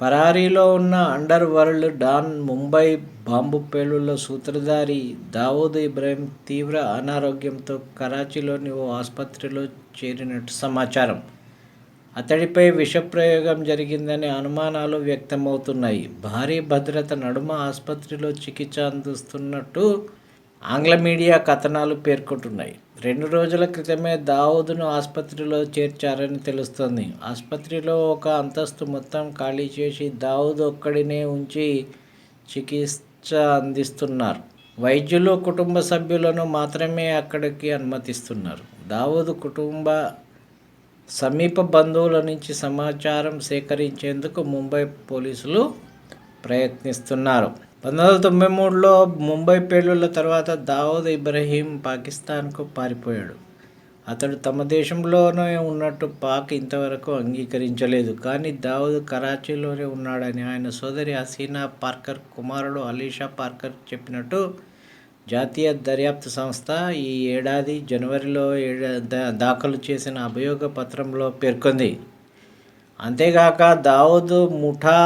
పరారీలో ఉన్న underworld don Mumbai bomb పేలుళ్ళ సూత్రధారి దావూద్ ఇబ్రాహిం తీవ్ర అనారోగ్యంతో కరాచీలోని ఓ ఆసుపత్రిలో చేరినట్టు సమాచారం. అతడిపై విషప్రయోగం జరిగిందనే అనుమానాలు వ్యక్తమవుతున్నాయి. భారీ భద్రత నడుమ ఆసుపత్రిలో చికిత్స అందిస్తున్నట్టు ఆంగ్ల మీడియా కథనాలు పేర్కొంటున్నాయి. రెండు రోజుల క్రితమే దావూద్ను ఆసుపత్రిలో చేర్చారని తెలుస్తోంది. ఆసుపత్రిలో ఒక అంతస్తు మొత్తం ఖాళీ చేసి దావూద్ ఒక్కడినే ఉంచి చికిత్స అందిస్తున్నారు. వైద్యులు కుటుంబ సభ్యులను మాత్రమే అక్కడికి అనుమతిస్తున్నారు. దావూద్ కుటుంబ సమీప బంధువుల నుంచి సమాచారం సేకరించేందుకు ముంబై పోలీసులు ప్రయత్నిస్తున్నారు. పంతొమ్మిది వందల తొంభై మూడులో ముంబై పేలుళ్ళ తర్వాత దావూద్ ఇబ్రహీం పాకిస్తాన్కు పారిపోయాడు. అతడు తమ దేశంలోనే ఉన్నట్టు పాక్ ఇంతవరకు అంగీకరించలేదు. కానీ దావూద్ కరాచీలోనే ఉన్నాడని ఆయన సోదరి హసీనా పార్కర్ కుమారుడు అలీషా పార్కర్ చెప్పినట్టు జాతీయ దర్యాప్తు సంస్థ ఈ ఏడాది జనవరిలో ఏడా దాఖలు చేసిన అభియోగ పత్రంలో పేర్కొంది. అంతేగాక దావూద్ ముఠా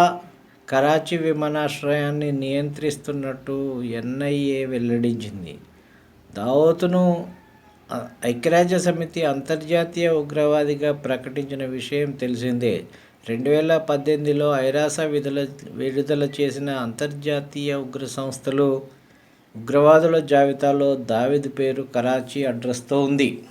కరాచీ విమానాశ్రయాన్ని నియంత్రిస్తున్నట్టు ఎన్ఐఏ వెల్లడించింది. దావోతును ఐక్యరాజ్య సమితి అంతర్జాతీయ ఉగ్రవాదిగా ప్రకటించిన విషయం తెలిసిందే. రెండు వేల పద్దెనిమిదిలో ఐరాస విడుదల విడుదల చేసిన అంతర్జాతీయ ఉగ్ర సంస్థలు ఉగ్రవాదుల జాబితాలో దావిద్ పేరు కరాచీ అడ్రస్తో ఉంది.